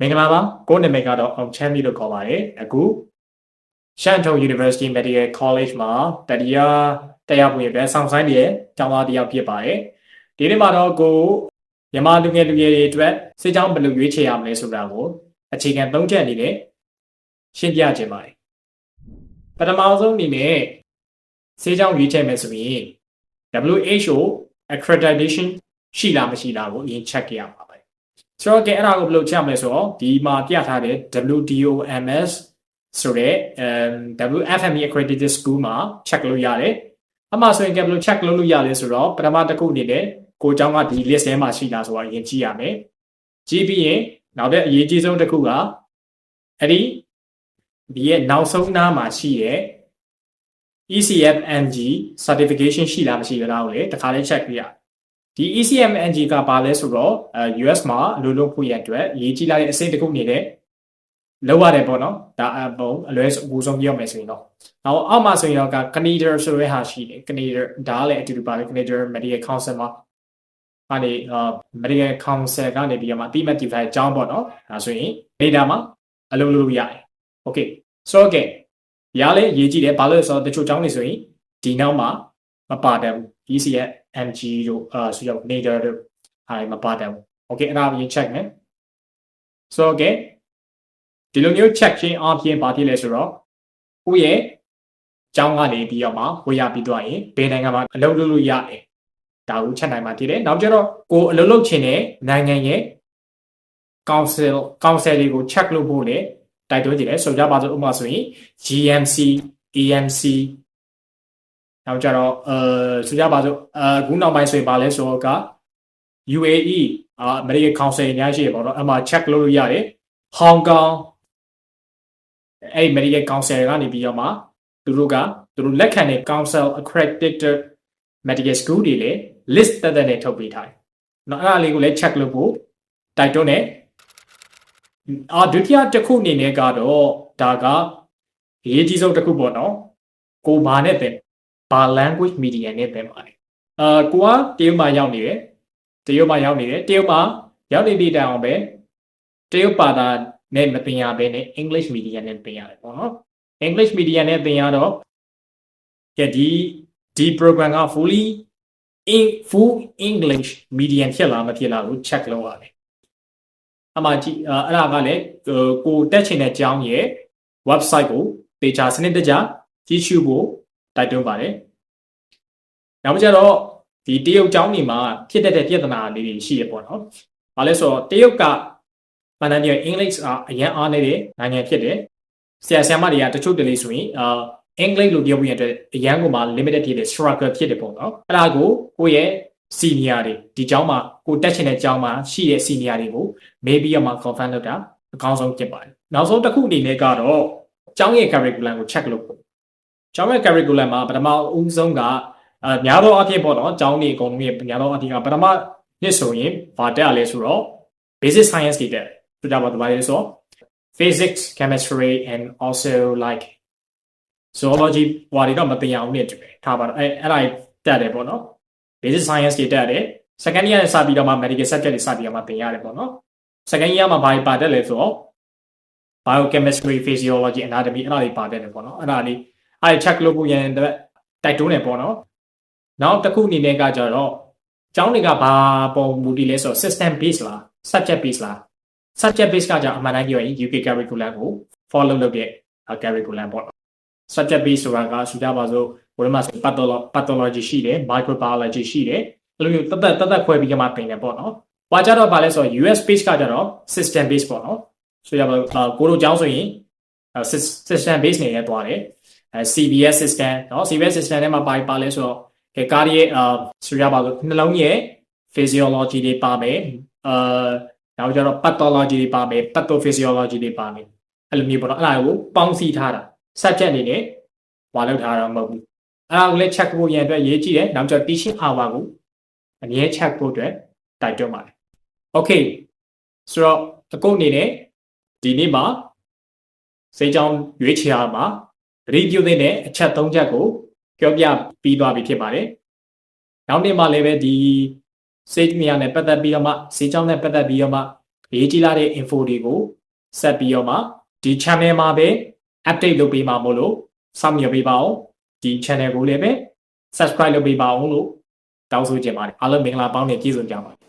မင်္ဂလာပါကိုယ့်နာမည်ကတော့အောင်ချမ်းပြီလို့ခေါ်ပါတယ်အခုရှန်ထုံ University Medical College မှာတတိယတရားဝင်ပဲဆောင်ဆိုင်နေတဲ့ကျောင်းသားတစ်ယောက်ဖြစ်ပါတယ်ဒီနေ့မှာတော့ကိုမြန်မာလူငယ်လူငယ်တွေအတွက်စိတ်ကြောင်းဘယ်လိုရွေးချယ်ရမလဲဆိုတာကိုအခြေခံ၃ချက်အနေနဲ့ရှင်းပြခြင်းပါတယ်ပထမဆုံးအနေနဲ့စိတ်ကြောင်းရွေးချယ်မယ်ဆိုရင် WHO accreditation ရှိလားမရှိလားကိုအရင် check ရမှာပါ ဆိုတော့ကဲအဲ့ဒါကိုဘယ်လိုချက်မလဲဆိုတော့ဒီမှာပြထားတဲ့ WDOMS ဆိုတဲ့ WFME accredited school မှာ check လုပ်ရတယ်။အမှဆိုရင်ကဘယ်လို check လုပ်လို့ရလဲဆိုတော့ပထမတစ်ခုအနေနဲ့ကိုเจ้าကဒီ list ထဲမှာရှိလားဆိုတာအရင်ကြည့်ရမယ်။ကြည့်ပြီးရင်နောက်တဲ့အရေးကြီးဆုံးတစ်ခုကအဲ့ဒီဒီရဲ့နောက်ဆုံးနားမှာရှိတဲ့ ECFNG certification ရှိလားမရှိလားကိုလေတခါလေး check ပြရအောင် ဒီ ECMNG ကဘာလဲဆိုတော့အဲ US မှာအလိုလုပ်ဖို့ရအတွက်အရေးကြီးလာတဲ့အစိတ်တစ်ခုအနေနဲ့လောက်ရတယ်ပေါ့နော်ဒါအပုံအလွဲအကူဆုံးပြောမယ်ဆိုရင်တော့နောက်အောက်မှာဆိုရင်တော့က Canadian ဆိုတဲ့ဟာရှိတယ် Canadian ဒါလည်းအတူတူပါပဲ Canadian Medical Council မှာကနေအာ Medical Council ကနေပြီးတော့မှအတိမတ် device အကြောင်းပေါ့နော်ဒါဆိုရင် data မှာအလုပ်လုပ်လို့ရတယ် Okay ဆိုတော့ okay ရလဲရေးကြည့်တယ်ဘာလို့လဲဆိုတော့တချို့အကြောင်းတွေဆိုရင်ဒီနောက်မှာမပါတဲ့ DC ရဲ့ MG တို့အာဆိုတော့ nader တို့အားမပါတဲ့။ Okay အဲ့ဒါကို check မယ်။ So okay ဒီလိုမျိုး check ချင်းအပြင်ပါဖြစ်လဲဆိုတော့ကိုယ့်ရဲ့ကျောင်းကနေပြီးတော့မှဝေရပြီးသွားရင်ဘယ်နိုင်ငံမှာအလုပ်လုပ်လို့ရတယ်။ဒါကိုချက်နိုင်မှာတည်တယ်။နောက်ကျတော့ကိုအလုပ်လုပ်ချင်တဲ့နိုင်ငံရဲ့ council council တွေကို check လုပ်ဖို့လေတိုက်တွန်းကြည့်တယ်ဆိုကြပါစို့ဥပမာဆိုရင် GMC EMC နောက်ကြတော့အဲဆိုကြပါစို့အခုနောက်ပိုင်းဆိုရင်ဗာလဲဆိုတော့က UAE အာ American Council အများရှိရပေါ့နော်အမှ check လုပ်လို့ရတယ် Hong Kong အဲ့ American Council ကနေပြီးတော့မှသူတို့ကသူတို့လက်ခံတဲ့ Council accredited medical school တွေလည်း list တက်တက်နဲ့ထုတ်ပေးထားတယ်။နော်အဲ့ဒါလေးကိုလည်း check လုပ်ဖို့တိုက်တွန်းတယ်။အာဒုတိယတစ်ခုအနေနဲ့ကတော့ဒါကအရေးကြီးဆုံးတစ်ခုပေါ့နော်။ကိုဘာနဲ့တဲ့ ဘာ language media နဲ့ပဲပါတယ်အာကိုကတရုတ်မှာရောက်နေတယ်တရုတ်မှာရောက်နေတယ်တရုတ်မှာရောက်နေတဲ့အအောင်ပဲတရုတ်ဘာသာနဲ့မသင်ရဘဲနဲ့ English media နဲ့သင်ရတယ်ပေါ့နော် English media နဲ့သင်ရတော့ကဲဒီဒီ program က fully in full English medium ဖြစ်လားမဖြစ်လားကို check လုပ်ရတယ်အမှကြည့်အဲ့ဒါကလည်းကိုတက်ချင်တဲ့ကျောင်းရဲ့ website ကိုပေချာစနစ်တကျကြည့်ရှုဖို့ တိုက်တွန်းပါတယ်။နောက်ကြတော့ဒီတရုတ်ကျောင်းတွေမှာဖြစ်တတ်တဲ့ပြဿနာလေးတွေရှိရပေါ့နော်။ဘာလဲဆိုတော့တရုတ်ကဘာသာပြန်အင်္ဂလိပ်အရန်အားနေတဲ့နိုင်ငံဖြစ်တယ်။ဆရာဆရာမတွေကတချို့တလေဆိုရင်အာအင်္ဂလိပ်လိုပြောပြရင်အတွက်အရန်ကိုမှ limited ဖြစ်တဲ့ struggle ဖြစ်တယ်ပေါ့နော်။အဲ့ဒါကိုကိုယ့်ရဲ့ senior တွေဒီကျောင်းမှာကိုတက်ချင်တဲ့ကျောင်းမှာရှိတဲ့ senior တွေကို maybe ရမှာ confirm လုပ်တာအကောင်းဆုံးဖြစ်ပါတယ်။နောက်ဆုံးတစ်ခုအနေနဲ့ကတော့ကျောင်းရဲ့ curriculum ကို check လုပ်ဖို့ ကျောင်းရဲ့ curriculum မှာပထမဦးဆုံးကအဲများသောအားဖြင့်ပေါ့နော်ကျောင်းနေအကုန်လုံးရဲ့များသောအားဖြင့်ကပထမနှစ်ဆိုရင်ဗာတက်ရလဲဆိုတော့ basic science တွေတက်ပြကြပါတော့ဗာလဲဆို physics chemistry and also like zoology ဟွာတွေတော့မသိအောင်နဲ့တူတယ်ထားပါတော့အဲအဲ့ဒါတက်တယ်ပေါ့နော် basic science တွေတက်တယ် second year နဲ့စပြီးတော့မှ medical subject တွေစပြီးတော့မှသင်ရတယ်ပေါ့နော် second year မှာဘာတွေပါတက်လဲဆိုတော့ biochemistry physiology anatomy အဲ့ဒါတွေပါတက်တယ်ပေါ့နော်အဲ့ဒါလေး အဲ့ check လုပ်ဖို့ရန်အတွက်တိုက်တွန်းတယ်ပေါ့နော်နောက်တစ်ခုအနေနဲ့ကကြတော့ကျောင်းတွေကဘာပုံမူတည်လဲဆိုတော့ system base လား subject base လား subject base ကကြောင့်အမှန်တမ်းပြောရင် UK curriculum ကို follow လုပ်တဲ့ curriculum ပေါ့ subject base ဆိုတာကဆိုကြပါစို့ဘယ်မှာဆို pathology ရှိတယ် microbiology ရှိတယ်အဲ့လိုမျိုးတသက်တသက်ခွဲပြီးမှသင်တယ်ပေါ့နော်။ဘာကြတော့ဗာလဲဆိုတော့ US base ကကြတော့ system base ပေါ့နော်။ဆိုရပါကိုတို့ကျောင်းဆိုရင် system base နေနဲ့တွားတယ် အဲ CBS system เนาะ CBS system ထဲမှာပါပါလဲဆိုတော့ကဲကားရဲ့အာဆိုရပါလို့နှလုံးရဲ့ physiology တွေပါမယ်အာနောက်ကျတော့ pathology တွေပါမယ် pathophysiology တွေပါမယ်အဲ့လိုမျိုးပေါ့နော်အဲ့ဒါကိုပေါင်းစည်းထားတာ subject အနေနဲ့ဟွာလောက်ထားတာမဟုတ်ဘူးအဲ့ဒါကိုလည်း check ဖို့ရန်အတွက်ရေးကြည့်တယ်နောက်ကျတော့ teaching hour ကိုအမြဲ check ဖို့အတွက်တိုက်တွန်းပါတယ် okay ဆိုတော့အကုတ်အနေနဲ့ဒီနေ့မှာစိတ်ကြောင်းရွေးချယ်ရမှာသ တိပြုသင့်တဲ့အချက်၃ချက်ကိုပြောပြပြီးသွားပြီဖြစ်ပါတယ်။နောက်နေ့မှလည်းပဲဒီစေတမယာနဲ့ပတ်သက်ပြီးတော့မှစေချောင်းနဲ့ပတ်သက်ပြီးတော့မှအရေးကြီးလာတဲ့ info တွေကိုဆက်ပြီးတော့မှဒီ channel မှာပဲ update လုပ်ပေးမှာမို့လို့စောင့်မျှော်ပေးပါအောင်ဒီ channel ကိုလည်းပဲ subscribe လုပ်ပေးပါအောင်လို့တောင်းဆိုချင်ပါတယ်အားလုံးမင်္ဂလာပေါင်းနဲ့ပြည့်စုံကြပါ